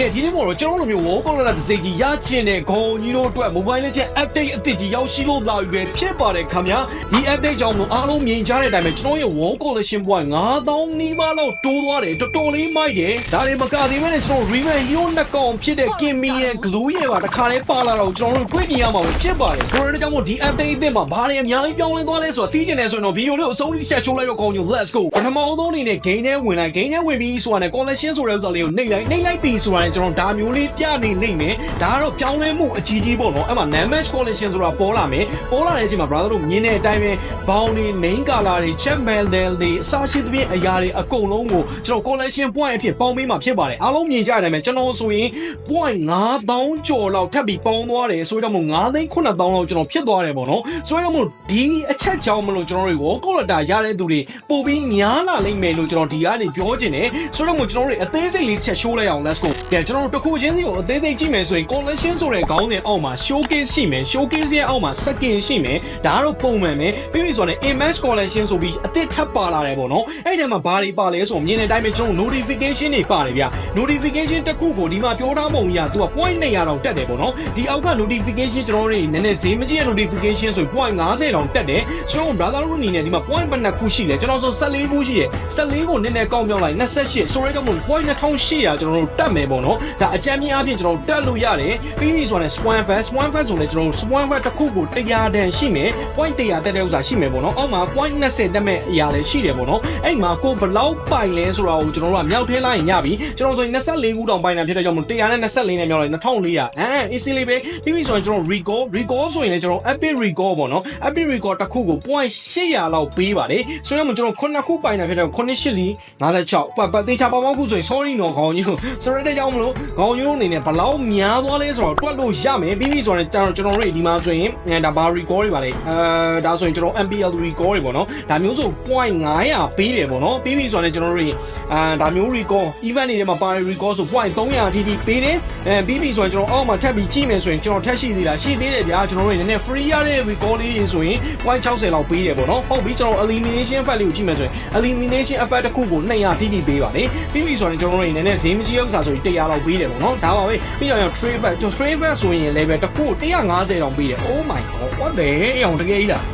ကဲဒီနေ့ပေါ်တော့ကျွန်တော်တို့လိုမျိုး wall color တစ်စိတ်ကြီးရချင်တဲ့ခေါင်းကြီးတို့အတွက် mobile legend update အသစ်ကြီးရောက်ရှိလို့လာပြီပဲဖြစ်ပါတယ်ခင်ဗျာဒီ update ကြောင့်မို့အားလုံးမြင်ကြတဲ့အတိုင်းပဲကျွန်တော်ရဲ့ wall collection point 9000နီးပါးလောက်တိုးသွားတယ်တော်တော်လေးမိုက်တယ်ဒါတွေမကသေးဘဲနဲ့ကျွန်တော် Rayman Hero နှစ်ကောင်ဖြစ်တဲ့ Kimmy ရဲ့ Glue ရဲ့ပါတခါလေးပါလာတော့ကျွန်တော်တို့တွေ့မြင်ရမှာပဲဖြစ်ပါတယ်ဆိုတော့ဒါကြောင့်မို့ဒီ update အသစ်မှာဘာတွေအများကြီးပြောင်းလဲသွားလဲဆိုတာသိချင်တယ်ဆိုရင်တော့ video လေးကိုအဆုံးထိဆက်ချိုးလိုက်တော့ကောင်းညို let's go ပထမဆုံးအနေနဲ့ game ထဲဝင်လိုက် game ထဲဝင်ပြီးဆိုတာနဲ့ collection ဆိုတဲ့ဥစ္စာလေးကိုနှိပ်လိုက်နှိပ်လိုက်ပြီးဆိုတာနဲ့ကျွန်တော်ဒါမျိုးလေးပြနေလိမ့်မယ်ဒါကတော့ပြောင်းလဲမှုအကြီးကြီးပေါ့နော်အဲ့မှာ damage collection ဆိုတာပေါ်လာမယ်ပေါ်လာတဲ့အချိန်မှာ brother တို့မြင်တဲ့အတိုင်းပဲဘောင်းတွေ main color တွေ chat mail တွေအစားရှိသဖြင့်အရာတွေအကုန်လုံးကိုကျွန်တော် collection point အဖြစ်ပေါင်းပေးမှာဖြစ်ပါတယ်အားလုံးမြင်ကြတဲ့အတိုင်းပဲကျွန်တော်ဆိုရင် point 9000ကျော်လောက်ထပ်ပြီးပေါင်းသွားတယ်ဆိုတော့မို့9သိန်း9000လောက်ကျွန်တော်ဖြစ်သွားတယ်ပေါ့နော်ဆိုတော့မို့ဒီအချက်ကြောင့်မလို့ကျွန်တော်တွေကို collector ရတဲ့သူတွေပို့ပြီးများလာလိမ့်မယ်လို့ကျွန်တော်ဒီကနေပြောချင်တယ်ဆိုတော့မို့ကျွန်တော်တို့အသေးစိတ်လေးချက်ရှိုးလိုက်အောင် let's go ကဲကျွန်တော်တို့တစ်ခုချင်းစီကိုအသေးစိတ်ကြည့်မယ်ဆိုရင် collection ဆိုတဲ့ခေါင်းစဉ်အောက်မှာ showcase ရှိမယ် showcase ရဲ့အောက်မှာ second ရှိမယ်ဒါကတော့ပုံမှန်ပဲပြီးပြီဆိုတော့ image collection ဆိုပြီးအသစ်ထပ်ပါလာတယ်ပေါ့နော်အဲ့ဒီမှာဘာတွေပါလဲဆိုတော့မြင်တဲ့အတိုင်းပဲကျွန်တော် notification တွေပါတယ်ဗျ notification တစ်ခုကိုဒီမှာပြောထားပုံကြီးကသူက point 200တောင်တက်တယ်ပေါ့နော်ဒီအောက်က notification ကျွန်တော်တို့တွေနည်းနည်းဈေးမကြီးတဲ့ notification ဆိုရင် point 50တောင်တက်တယ်ဆိုတော့ brother တို့အနေနဲ့ဒီမှာ point ဘယ်နှခုရှိလဲကျွန်တော်ဆို14ခုရှိတယ်14ကိုနည်းနည်းကောက်မြောက်လိုက်28ဆိုရဲကြောင့်မို့ point 2800ကျွန်တော်တို့တက်မယ်ပေါ့နော်ဒါအကြမ်းမြင်အပြင်ကျွန်တော်တို့တက်လို့ရတယ်ပြီးပြီဆိုတော့ swan fan swan fan ဆိုလဲကျွန်တော်တို့ swan fan တစ်ခုကို100တန်ရှိမယ် point 100တက်တဲ့ဥစ္စာရှိမယ်ပေါ့နော်အောက်မှာ point 20တက်မဲ့အရာလည်းရှိတယ်ပေါ့နော်အဲ့မှာကိုဘလောက်ပိုင်လဲဆိုတာကိုကျွန်တော်တို့ကမြောက်ထဲလိုက်ရင်ရပြီကျွန်တော်ဆိုရင်24ခုတောင်ပိုင်တာဖြစ်တဲ့ကြောင့်မို့124နဲ့မြောက်လိုက်2400အဲ easily ပဲပြီးပြီဆိုရင်ကျွန်တော် recall recall ဆိုရင်လည်းကျွန်တော် epic recall ပေါ့နော် epic recall တစ်ခုကို point 800လောက်ပေးပါတယ်ဆိုတော့ကျွန်တော်ခုနှစ်ခုပိုင်တာဖြစ်တဲ့98လီ56ပတ်ပတ်သေးချာပေါင်းပေါင်းခုဆိုရင် sorry နော်ခေါင်းကြီးဆိုတော့တဲ့ကြောင့်မလို့ခေါင်းကြီးတို့အနေနဲ့ဘလောက်များသွားလဲဆိုတော့တွက်လို့ရမယ်ပြီးပြီဆိုရင်ကျွန်တော်ကျွန်တော်တို့ဒီမှာဆိုရင်ဒါဘာ recall တွေပါလေအဲဒါဆိုရင်ကျွန်တော် MPL recall တွေပေါ့နော်ဒါမျိုးဆို point 900ပေးတယ်ပေါ့နော်ပြီးပြီဆိုရင်ကျွန်တော်တို့အာဒါမျိုး recall event တွေထဲမှာပါ recall ဆို point 300အထိထိပေးတယ်အဲပြီးပြီဆိုရင်ကျွန်တော်အောက်မှာထပ်ပြီးကြည့်မယ်ဆိုရင်ကျွန်တော်ထက်ရှိသေးတာရှိသေးတယ်ဗျာကျွန်တော်တို့နည်းနည်း free ရတဲ့ recall လေးတွေဆိုရင် point 60လောက်ပေးတယ်ပေါ့နော်ဟုတ်ပြီကျွန်တော် elimination effect လေးကိုကြည့်မယ်ဆိုရင် elimination effect တစ်ခုကို200တိတိပေးပါလေပြီးပြီဆိုရင်ကျွန်တော်တို့နည်းနည်းဈေးမကြီးဥစ္စာဆိုရင်100လောက်ပေးတယ်ပေါ့နော်ဒါပါပဲပြီးတော့ trade back ကျွန်တော် trade back ဆိုရင် level တစ်ခု150တောင်ပေးတယ် oh my god what the hell အောင်တကယ်ကြီးလား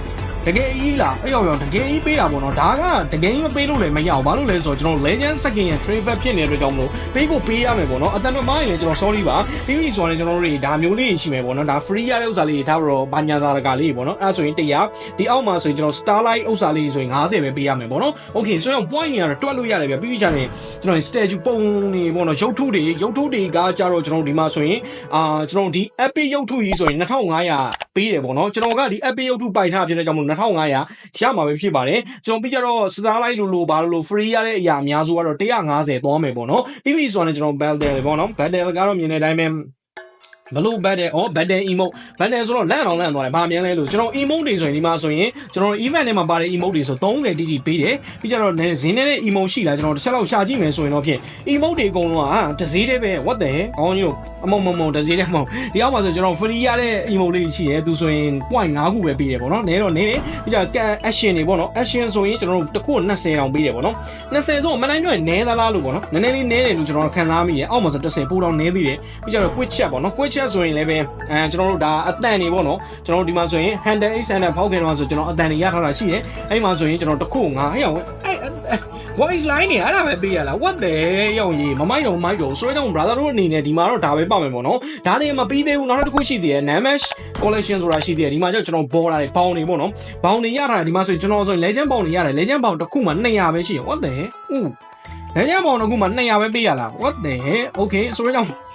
တကယ်ကြီးလားအဲ့ရောက်ရောက်တကယ်ကြီးပေးတာပေါ့နော်ဒါကတကယ်ကြီးမပေးလို့လည်းမရအောင်ဘာလို့လဲဆိုတော့ကျွန်တော် legend second ရဲ့ trade back ဖြစ်နေတဲ့အတွက်ကြောင့်မလို့ပေးကိုပေးရမယ်ပေါ့နော်အတန်တော့မရင်ကျွန်တော် sorry ပါပြီးပြီဆိုရင်ကျွန်တော်တို့တွေဒါမျိုးလေးရှိမယ်ပေါ့နော်ဒါ free ရတဲ့ဥစ္စာလေးတွေထားပြီးတော့ဘာညာသာတကာလေးပေါ့နော်အဲ့ဒါဆိုရင်100ဒီအောက်မှာဆိုရင်ကျွန်တော် starlight ဥစ္စာလေးဆိုရင်50ပဲပေးရမယ်ပေါ့နော် okay ဆိုတော့ point တွေကတော့တွက်လို့ရတယ်ဗျပြီးပြီချာနေကျွန်တော် statue ပုံနေပေါ့နော်ရုပ်ထုတွေရုပ်ထုတွေကကြတော့ကျွန်တော်ဒီမှာဆိုရင်အာကျွန်တော်ဒီ epic ရုပ်ထုကြီးဆိုရင်2500 ပေးတယ်ပေါ့နော်ကျွန်တော်ကဒီ epic ရုပ်ထုပိုက်ထားဖြစ်တဲ့ကြောင့်မို့2500ရမှာပဲဖြစ်ပါတယ်ကျွန်တော်ပြီးကြတော့ starlight လို့လို့ဘာလို့လို့ free ရတဲ့အရာအများစုကတော့150သွားမယ်ပေါ့နော်ပြီးပြီဆိုတော့ကျွန်တော် battle ပေါ့နော် battle ကတော့မြင်တဲ့အတိုင်းပဲဘလို့ဘတ်တယ်ဩဘတ်တယ် emote ဘတ်တယ်ဆိုတော့လန့်အောင်လန့်သွားတယ်ဘာမြင်လဲလို့ကျွန်တော် emote တွေဆိုရင်ဒီမှာဆိုရင်ကျွန်တော် event ထဲမှာပါတဲ့ emote တွေဆို30တိတိပေးတယ်ပြီးကြတော့ဇင်းနေတဲ့ emote ရှိလားကျွန်တော်တစ်ချက်လောက်ရှာကြည့်မယ်ဆိုရင်တော့ဖြင့် emote တွေအကုန်လုံးကတစည်းတည်းပဲ what the hell အောင်းကြီးတို့ အမုံမုံမုံတစည်းတည်းမဟုတ်ဒီအောက်မှာဆိုကျွန်တော် free ရတဲ့ emote လေးရှိတယ်သူဆိုရင် point 5ခုပဲပေးတယ်ပေါ့နော်နဲတော့နဲတယ်ပြီးကြ action တွေပေါ့နော် action ဆိုရင်ကျွန်တော်တို့တစ်ခု20တောင်ပေးတယ်ပေါ့နော်20ဆိုမနိုင်ပြောရင်နဲသလားလို့ပေါ့နော်နည်းနည်းလေးနဲတယ်လို့ကျွန်တော်ခံစားမိတယ်အောက်မှာဆို10ပိုးတောင်နဲသေးတယ်ပြီးကြတော့ quick chat ပေါ့နော် quick chat ဆိုရင်လည်းပဲအဲကျွန်တော်တို့ဒါအတန်တွေပေါ့နော်ကျွန်တော်တို့ဒီမှာဆိုရင် handle x handle ဖောက်ခင်တော့ဆိုကျွန်တော်အတန်တွေရထားတာရှိတယ်အဲ့မှာဆိုရင်ကျွန်တော်တစ်ခုငါဟဲ့အောင်အဲ့ voice line နေအဲ့ဒါပဲပေးရလား what the ရောင်ကြီးမမိုက်တော့မိုက်တော့ဆိုတော့ brother တို့အနေနဲ့ဒီမှာတော့ဒါပဲပါမယ်ပေါ့နော်ဒါတွေမပြီးသေးဘူးနောက်တစ်ခုရှိသေးတယ် Namash collection ဆိုတာရှိသေးတယ်ဒီမှာကျတော့ကျွန်တော် border တွေပေါင်းနေပေါ့နော်ပေါင်းနေရတာဒီမှာဆိုရင်ကျွန်တော်ဆိုရင် legend ပေါင်းနေရတယ် legend ပေါင်းတစ်ခုမှ200ပဲရှိတယ် what the ဥ legend ပေါင်းတစ်ခုမှ200ပဲပေးရလား what the okay ဆိုတော့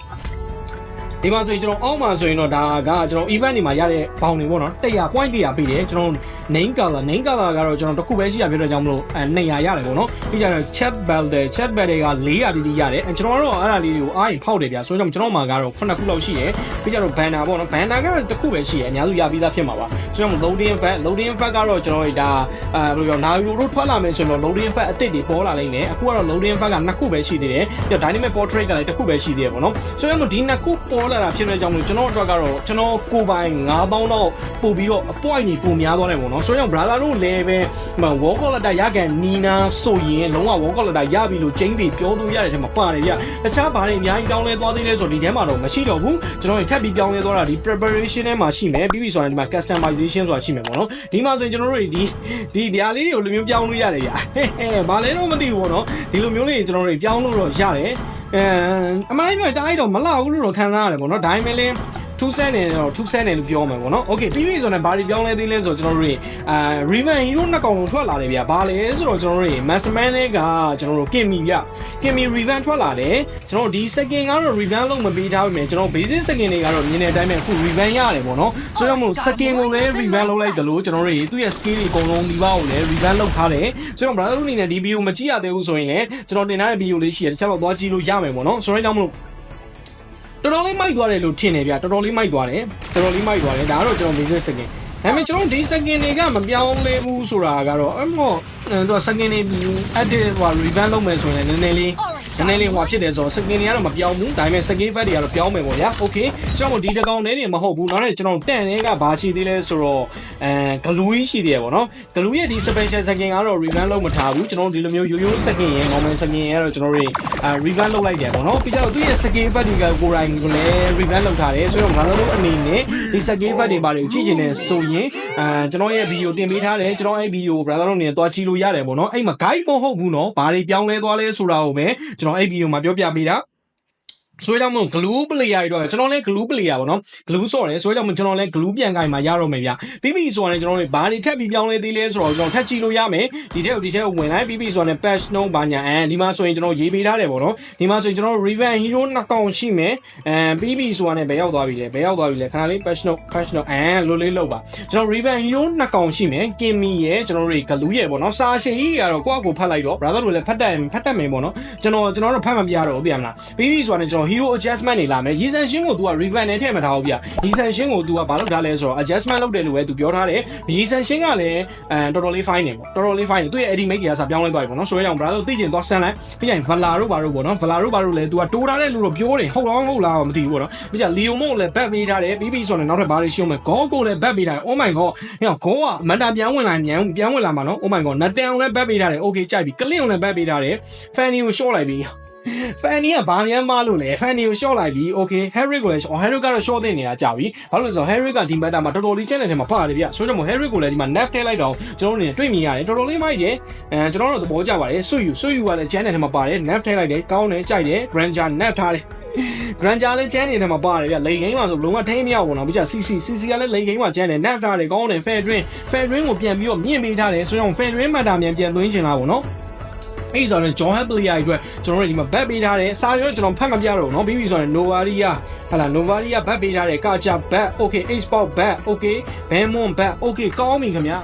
ဒီမှာဆိုရင်ကျွန်တော်အောက်မှာဆိုရင်တော့ဒါကကျွန်တော် event တွေမှာရတဲ့ဘောင်တွေပေါ့နော်100 point 100ပေးတယ်ကျွန်တော် name color name color ကတော့ကျွန်တော်တစ်ခုပဲရှိရဖြစ်တဲ့ကြောင့်မလို့အဲ200ရတယ်ပေါ့နော်ပြီးကြတော့ chat bell တဲ့ chat bell တွေက400တိတိရတယ်အဲကျွန်တော်ကတော့အဲ့ဒါလေးတွေကိုအားရင်ဖောက်တယ်ဗျာဆိုတော့ကျွန်တော်မှာကတော့9ခုလောက်ရှိရပြီးကြတော့ banner ပေါ့နော် banner ကတစ်ခုပဲရှိရအများစုရပြီးသားဖြစ်မှာပါဆိုတော့ loading effect loading effect ကတော့ကျွန်တော်ဒါအဲဘယ်လိုပြောနာယူတို့ထွက်လာမယ်ဆိုရင်တော့ loading effect အသစ်တွေပေါ်လာလိမ့်မယ်အခုကတော့ loading effect က2ခုပဲရှိသေးတယ်ပြီးတော့ dynamic portrait ကလည်းတစ်ခုပဲရှိသေးတယ်ပေါ့နော်ဆိုတော့ဒီ2ခုပေါ်လာတာဖြစ်တဲ့ကြောင့်မလို့ကျွန်တော်အတွက်ကတော့ကျွန်တော်ကိုပိုင်9000တော့ပို့ပြီးတော့အပွိုက်ကြီးပုံများသွားတယ်ပေါ့နော်နော်ဆိုတော့ brother တို့လည်းပဲဟို wall collector ရကန်နီနာဆိုရင်လုံးဝ wall collector ရပြီလို့ကျင်းတွေပြောလို့ရတဲ့ထဲမှာပါတယ်ဗျတခြားဘာတွေအများကြီးပြောင်းလဲသွားသေးလဲဆိုဒီထဲမှာတော့မရှိတော့ဘူးကျွန်တော်တို့ထပ်ပြီးပြောင်းလဲသွားတာဒီ preparation ထဲမှာရှိမယ်ပြီးပြီဆိုရင်ဒီမှာ customization ဆိုတာရှိမယ်ပေါ့နော်ဒီမှာဆိုရင်ကျွန်တော်တို့ဒီဒီဒီအားလေးတွေကိုလိုမျိုးပြောင်းလို့ရတယ်ဗျဟဲ့ဘာလဲတော့မသိဘူးပေါ့နော်ဒီလိုမျိုးလေးကျွန်တော်တို့ပြောင်းလို့တော့ရတယ် အဲအမှန်တိုင်းပြောတားတော့မလှဘူးလို့တော့ခံစားရတယ်ပေါ့နော်ဒါပေမဲ့လည်း ထူးဆန်းတယ်တော့ထူးဆန်းတယ်လို့ပြောမှာပေါ့နော်။ Okay ပြီးပြီဆိုတော့ဘာတွေပြောင်းလဲသေးလဲဆိုတော့ကျွန်တော်တို့အာ Revan Hero နှစ်ကောင်လုံးထွက်လာတယ်ဗျ။ဘာလဲဆိုတော့ကျွန်တော်တို့ Massman တွေကကျွန်တော်တို့ Kimmy ဗျ။ Kimmy Revan ထွက်လာတယ်။ကျွန်တော်ဒီ second ကတော့ Revan လုံးမပေးထားဘူးမယ်ကျွန်တော် basic second တွေကတော့မြင်တဲ့အတိုင်းပဲအခု Revan ရတယ်ပေါ့နော်။ဆိုတော့မို့ second ကိုလည်း Revan လုပ်လိုက်တယ်လို့ကျွန်တော်တို့သူ့ရဲ့ skill တွေအကုန်လုံးဒီပါကိုလည်း Revan လုပ်ထားတယ်။ဆိုတော့ brother တို့အနေနဲ့ဒီ video မကြည့်ရသေးဘူးဆိုရင်လည်းကျွန်တော်တင်ထားတဲ့ video လေးရှိတယ်။တစ်ချက်တော့သွားကြည့်လို့ရမယ်ပေါ့နော်။ဆိုတော့ကြောင့်မလို့ တော်တော်လေးမိုက်သွားတယ်လို့ထင်တယ်ဗျတော်တော်လေးမိုက်သွားတယ်တော်တော်လေးမိုက်သွားတယ်ဒါကတော့ကျွန်တော် business second ဒါပေမဲ့ကျွန်တော်ဒီ second တွေကမပြောင်းလဲဘူးဆိုတာကတော့အမောသူက second တွေ edit ဟို revamp လုပ်မယ်ဆိုရင်လည်းနည်းနည်းလေး နည်းနည်းလေးဟိုဖြစ်တယ်ဆိုတော့ second တွေကတော့မပြောင်းဘူးဒါပေမဲ့ second fat တွေကတော့ပြောင်းမယ်ပေါ့ဗျာ okay ကျွန်တော်ဒီတကောင်လေးတွေမဟုတ်ဘူးနောက်နဲ့ကျွန်တော်တန်တွေကဘာရှိသေးလဲဆိုတော့အဲဂလူးကြီးရှိသေးတယ်ပေါ့နော်ဂလူးရဲ့ဒီ special second ကတော့ revamp လုပ်မထားဘူးကျွန်တော်ဒီလိုမျိုးရိုးရိုး second ရဲ့ normal second ရဲ့ကတော့ကျွန်တော်တို့အဲ revamp လုပ်လိုက်တယ်ပေါ့နော်ပြီးကြတော့သူ့ရဲ့ second fat တွေကကိုယ်တိုင်ကိုလည်း revamp လုပ်ထားတယ်ဆိုတော့ငါတို့အနေနဲ့ဒီ second fat တွေဘာတွေကြည့်ချင်တယ်ဆိုရင်အဲကျွန်တော်ရဲ့ video တင်ပေးထားတယ်ကျွန်တော်အဲ့ video brother တို့အနေနဲ့တွားကြည့်လို့ရတယ်ပေါ့နော်အဲ့မှာ guide မဟုတ်ဘူးနော်ဘာတွေပြောင်းလဲသွားလဲဆိုတာကိုပဲကျွန်တော်အဲ့ video မှာပြောပြပေးတာ ဆိုတော့မို့ glue player တွေတော့ကျွန်တော်လည်း glue player ပေါ့နော် glue ဆော့တယ်ဆိုတော့ကျွန်တော်လည်း glue ပြန်ကင်မှာရတော့မယ်ဗျပြီးပြီဆိုတော့ကျွန်တော်တို့ဘာတွေထပ်ပြီးပြောင်းလဲသေးလဲဆိုတော့ကျွန်တော်ထပ်ကြည့်လို့ရမယ်ဒီထက်ဒီထက်ဝင်လိုက်ပြီးပြီဆိုတော့ patch note ဘာညာအဲဒီမှာဆိုရင်ကျွန်တော်ရေးပေးထားတယ်ပေါ့နော်ဒီမှာဆိုရင်ကျွန်တော် Revan Hero နှစ်ကောင်ရှိမယ်အဲပြီးပြီဆိုတော့ဘယ်ရောက်သွားပြီလဲဘယ်ရောက်သွားပြီလဲခဏလေး patch note patch note အဲလိုလေးလောက်ပါကျွန်တော် Revan Hero နှစ်ကောင်ရှိမယ် Kimmy ရဲ့ကျွန်တော်တို့ glue ရဲ့ပေါ့နော်စာရှည်ကြီးကတော့ကိုယ့်အကိုဖတ်လိုက်တော့ brother တို့လည်းဖတ်တတ်ဖတ်တတ်မယ်ပေါ့နော်ကျွန်တော်ကျွန်တော်တို့ဖတ်မပြတော့ဘူးသိရမလားပြီးပြီဆိုတော့ကျွန်တေHero adjustment တွေလာမယ်ရီဆန်ရှင်းကို तू က revan နဲ့ထည့်မထားဘူးဗျရီဆန်ရှင်းကို तू ကဘာလုပ်ထားလဲဆိုတော့ adjustment လုပ်တယ်လို့ပဲ तू ပြောထားတယ်ရီဆန်ရှင်းကလည်းအဲတော်တော်လေး fine နေပေါ့တော်တော်လေး fine နေသူ့ရဲ့ edit make ကစားပြောင်းလဲသွားပြီပေါ့နော်ဆိုရအောင် brother သိချင်သွားဆန်းလိုက်ပြီးရင် Vala တို့ဘာတို့ပေါ့နော် Vala တို့ဘာတို့လည်း तू ကတိုးထားတဲ့လူတော့ပြောတယ်ဟုတ်လားဟုတ်လားမသိဘူးပေါ့နော်ပြီးကြ Leo Mo လည်း back ပေးထားတယ်ပြီးပြီဆိုတော့နောက်ထပ်ဘာတွေရှုံးမလဲ Go ကိုလည်း back ပေးထားတယ် Oh my god ဟဲ့ Go ကမန်တာပြန်ဝင်လာမြန်ပြန်ဝင်လာမှာနော် Oh my god နတန်အောင်လည်း back ပေးထားတယ် Okay ကြိုက်ပြီကလင်းအောင်လည်း back ပေးထားတယ် Fanny ကို short လိုက်ပြီ Fanny ကဘာများမလို့လဲ Fanny ကို short လိုက်ပြီ Okay Harry ကိုလည်း short Harry ကတော့ short တင်နေတာကြာပြီဘာလို့လဲဆိုတော့ Harry ကဒီ meta မှာတော်တော်လေး channel ထဲမှာပါတယ်ဗျဆိုတော့ Harry ကိုလည်းဒီမှာ nerf ထည့်လိုက်တော့ကျွန်တော်တို့နေတွေ့မြင်ရတယ်တော်တော်လေးမိုက်တယ်အဲကျွန်တော်တို့သဘောကျပါတယ်ဆွယူဆွယူကလည်း channel ထဲမှာပါတယ် nerf ထည့်လိုက်တယ်ကောင်းတယ်ကြိုက်တယ် Granger nerf ထားတယ် Granger လည်း channel ထဲမှာပါတယ်ဗျလိန်ဂိမ်းမှာဆိုလုံးဝထိမ့်မရဘူးနော်ပြီးကြ CC CC ကလည်းလိန်ဂိမ်းမှာ channel nerf ထားတယ်ကောင်းတယ် fair twin fair twin ကိုပြန်ပြီးတော့မြင့်ပေးထားတယ်ဆိုတော့ fair twin meta မြန်ပြန်သွင်းချင်တာပေါ့နော် အဲ့ဆိုတော့ John Hapley အတွက်ကျွန်တော်တို့ဒီမှာဘတ်ပေးထားတယ်စာရွက်ကျွန်တော်ဖတ်မပြတော့ဘူးเนาะပြီးပြီဆိုရင် Novaria ဟာလာ Novaria ဘတ်ပေးထားတယ်ကာချာဘတ် okay Export ဘတ် okay Bemon ဘတ် okay ကောင်းပြီခင်ဗျာ